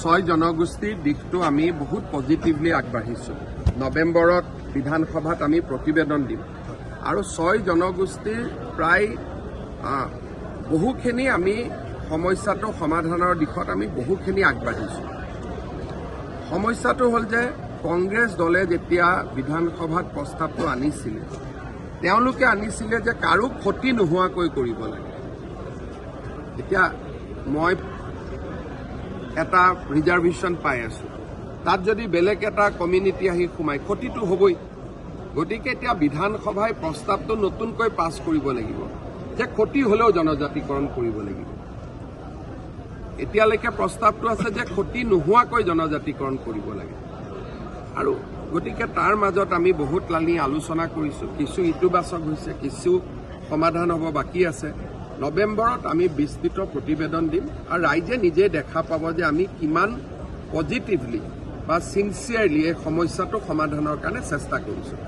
ছয় জনগোষ্ঠীৰ দিশটো আমি বহুত পজিটিভলি আগবাঢ়িছোঁ। নৱেম্বৰত বিধানসভাত আমি প্ৰতিবেদন দিম। আৰু ছয় জনগোষ্ঠীৰ প্ৰায় বহুখিনি আমি সমস্যাটো সমাধানৰ দিশত আমি বহুখিনি আগবাঢ়িছোঁ। সমস্যাটো হ'ল যে কংগ্ৰেছ দলে যেতিয়া বিধানসভাত প্ৰস্তাৱটো আনিছিলে তেওঁলোকে আনিছিলে যে কাৰো ক্ষতি নোহোৱাকৈ কৰিব লাগে। এতিয়া মই এটা ৰিজাৰ্ভেশ্যন পাই আছোঁ। তাত যদি বেলেগ এটা কমিউনিটি আহি সোমাই ক্ষতিটো হ'বই। গতিকে এতিয়া বিধানসভাই প্ৰস্তাৱটো নতুনকৈ পাছ কৰিব লাগিব। যে ক্ষতি হ'লেও জনজাতিকৰণ কৰিব লাগিব। এতিয়ালৈকে প্ৰস্তাৱটো আছে যে ক্ষতি নোহোৱাকৈ জনজাতিকৰণ কৰিব লাগে। আৰু গতিকে তাৰ মাজত আমি বহুত লানি আলোচনা কৰিছোঁ। কিছু ইতিবাচক হৈছে কিছু সমাধান হ'ব বাকী আছে। নৱেম্বৰত আমি বিস্তৃত প্ৰতিবেদন দিম আৰু ৰাইজে নিজে দেখা পাব যে আমি কিমান পজিটিভলি বা চিনচিয়াৰলি এই সমস্যাটো সমাধানৰ কাৰণে চেষ্টা কৰিছোঁ।